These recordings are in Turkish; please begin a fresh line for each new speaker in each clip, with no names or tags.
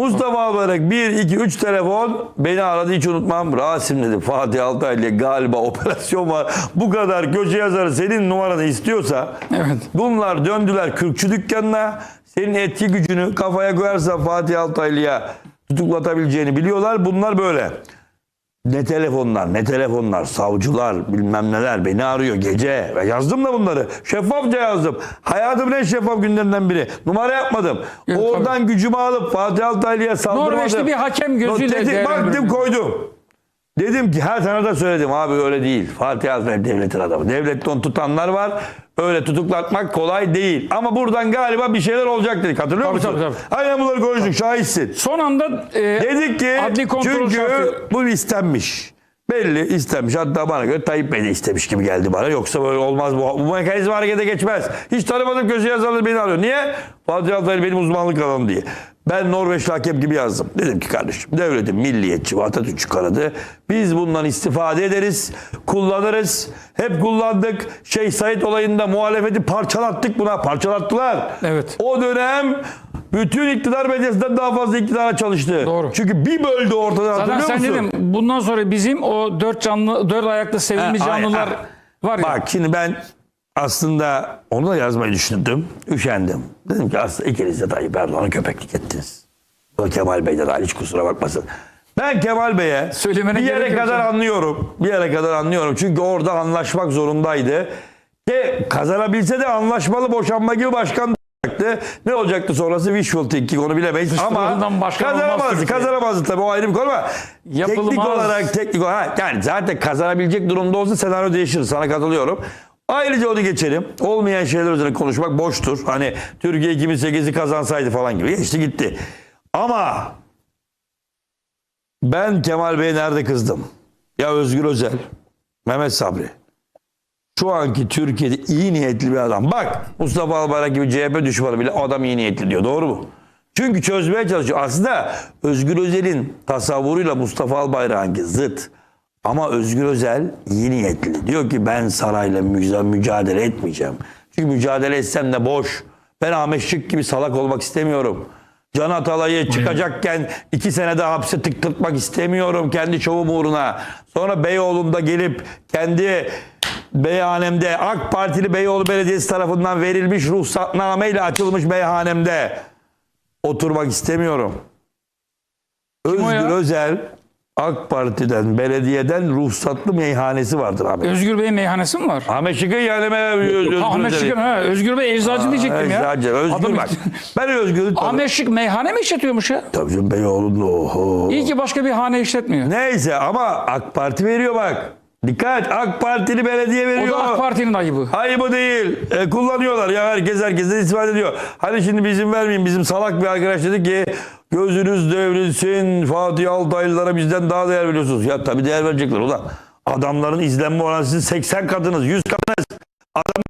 Mustafa Albayrak 1, 2, 3 telefon beni aradı hiç unutmam. Rasim dedi Fatih Altaylı galiba operasyon var. Bu kadar köşe yazarı senin numaranı istiyorsa
Evet.
bunlar döndüler kürkçü dükkanına. Senin etki gücünü kafaya koyarsa Fatih Altaylı'ya tutuklatabileceğini biliyorlar. Bunlar böyle. Ne telefonlar, ne telefonlar, savcılar, bilmem neler beni arıyor gece. Ve yazdım da bunları. Şeffafça yazdım. Hayatımın en şeffaf günlerinden biri. Numara yapmadım.
Evet,
Oradan gücümü alıp Fatih Altaylı'ya saldırmadım.
Norveçli bir hakem gözüyle
Tetik baktım koydum. Dedim ki her sana da söyledim abi öyle değil. Fatih Altaylı devletin adamı. Devlette onu tutanlar var. Öyle tutuklatmak kolay değil. Ama buradan galiba bir şeyler olacak dedik. Hatırlıyor
Tabii,
musun?
tabii, tabii.
Aynen bunları konuştuk. Şahitsin.
Son anda e,
Dedik ki
adli kontrol
çünkü
şartı-
bu istenmiş. Belli istenmiş. Hatta bana göre Tayyip Bey de istemiş gibi geldi bana. Yoksa böyle olmaz bu. Bu mekanizma harekete geçmez. Hiç tanımadığım köşe yazarları beni arıyor. Niye? Fatih Altaylı benim uzmanlık alanım diye. Ben Norveçli hakem gibi yazdım. Dedim ki kardeşim devletin milliyetçi ve Atatürkçü kanadı. Biz bundan istifade ederiz. Kullanırız. Hep kullandık. Şeyh Said olayında muhalefeti parçalattık buna. Parçalattılar.
Evet.
O dönem bütün iktidar medyasından daha fazla iktidara çalıştı.
Doğru.
Çünkü bir böldü ortadan
zaten
hatırlıyor
sen
musun?
dedim bundan sonra bizim o dört canlı dört ayaklı sevimli
Ha, ay-
canlılar
ha.
var ya.
Bak şimdi ben aslında onu da yazmayı düşündüm. Üşendim. Dedim ki aslında ikiniz de Tayyip Erdoğan'a köpeklik ettiniz. Bu Kemal Bey de dahil hiç kusura bakmasın. Ben Kemal Bey'e bir yere kadar
canım.
anlıyorum. Bir yere kadar anlıyorum. Çünkü orada anlaşmak zorundaydı. Ve kazanabilse de anlaşmalı boşanma gibi başkan olacaktı. Ne olacaktı sonrası wishful thinking onu bilemeyiz. Ama kazanamazdı. Kazanamazdı tabii o ayrı bir konu ama
Yapılmaz.
teknik olarak teknik olarak yani zaten kazanabilecek durumda olsa senaryo değişir. Sana katılıyorum. Ayrıca onu geçelim. Olmayan şeyler üzerine konuşmak boştur. Hani Türkiye 2008'i kazansaydı falan gibi. Geçti gitti. Ama ben Kemal Bey'e nerede kızdım? Ya Özgür Özel, Mehmet Sabri. Şu anki Türkiye'de iyi niyetli bir adam. Bak Mustafa Albayrak gibi CHP düşmanı bile adam iyi niyetli diyor. Doğru mu? Çünkü çözmeye çalışıyor. Aslında Özgür Özel'in tasavvuruyla Mustafa Albayrak'ınki zıt. Ama Özgür Özel iyi niyetli. Diyor ki ben sarayla müca- mücadele etmeyeceğim. Çünkü mücadele etsem de boş. Ben Ahmet Şık gibi salak olmak istemiyorum. Can Atalay'ı çıkacakken iki sene daha hapse tıktırtmak istemiyorum kendi şovum uğruna. Sonra Beyoğlu'nda gelip kendi meyhanemde AK Partili Beyoğlu Belediyesi tarafından verilmiş ruhsatnameyle açılmış meyhanemde oturmak istemiyorum.
o
Özgür? Özel AK Parti'den, belediyeden ruhsatlı meyhanesi vardır Ahmet.
Özgür Bey'in meyhanesi mi var?
Ahmet Şık'ın yani Özgür
Ha, Ahmet
Özel'i.
Şık'ın ha. Özgür Bey eczacı diyecektim ya.
Eczacı, Özgür
Adam-
bak. Ben Özgür'ü tanı-
Ahmet Şık meyhane mi işletiyormuş ya?
Tabii canım Beyoğlu'nda oho.
İyi ki başka bir hane işletmiyor.
Neyse ama AK Parti veriyor bak. Dikkat AK Partili belediye
O
veriyor.
da AK Parti'nin ayıbı.
Ayıbı değil. E, kullanıyorlar ya herkes herkesten istifade ediyor. Hadi şimdi bizim vermeyin. Bizim salak bir arkadaş dedi ki gözünüz devrilsin. Fatih Altaylılara bizden daha değer veriyorsunuz. Ya tabii değer verecekler ulan. Adamların izlenme oranı sizin 80 katınız, 100 katınız. Adam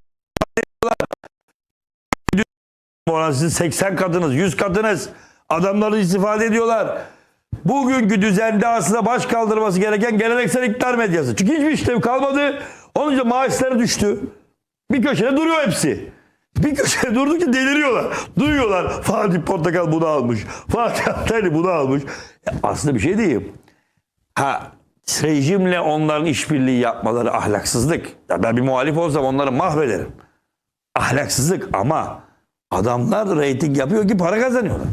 oranı sizin 80 katınız, 100 katınız. Adamları istifade ediyorlar. Bugünkü düzende aslında baş kaldırması gereken geleneksel iktidar medyası. Çünkü hiçbir işlev kalmadı. Onun için maaşları düştü. Bir köşede duruyor hepsi. Bir köşede durdukça deliriyorlar. Duyuyorlar. Fatih Portakal bunu almış. Fatih Altaylı bunu almış. Ya aslında bir şey diyeyim. Ha rejimle onların işbirliği yapmaları ahlaksızlık. Ya ben bir muhalif olsam onları mahvederim. Ahlaksızlık ama adamlar reyting yapıyor ki para kazanıyorlar.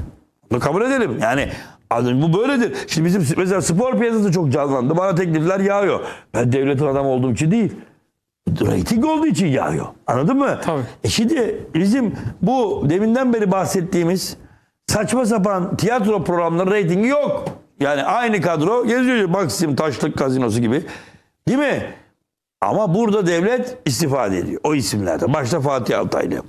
Bunu kabul edelim. Yani adam- bu böyledir. Şimdi bizim mesela spor piyasası çok canlandı. Bana teklifler yağıyor. Ben devletin adamı olduğum için değil. Reyting olduğu için yağıyor. Anladın mı?
Tabii.
E şimdi bizim bu deminden beri bahsettiğimiz saçma sapan tiyatro programları reytingi yok. Yani aynı kadro geziyor. Maxim Taşlık Gazinosu gibi. Değil mi? Ama burada devlet istifade ediyor. O isimlerden. Başta Fatih Altaylı.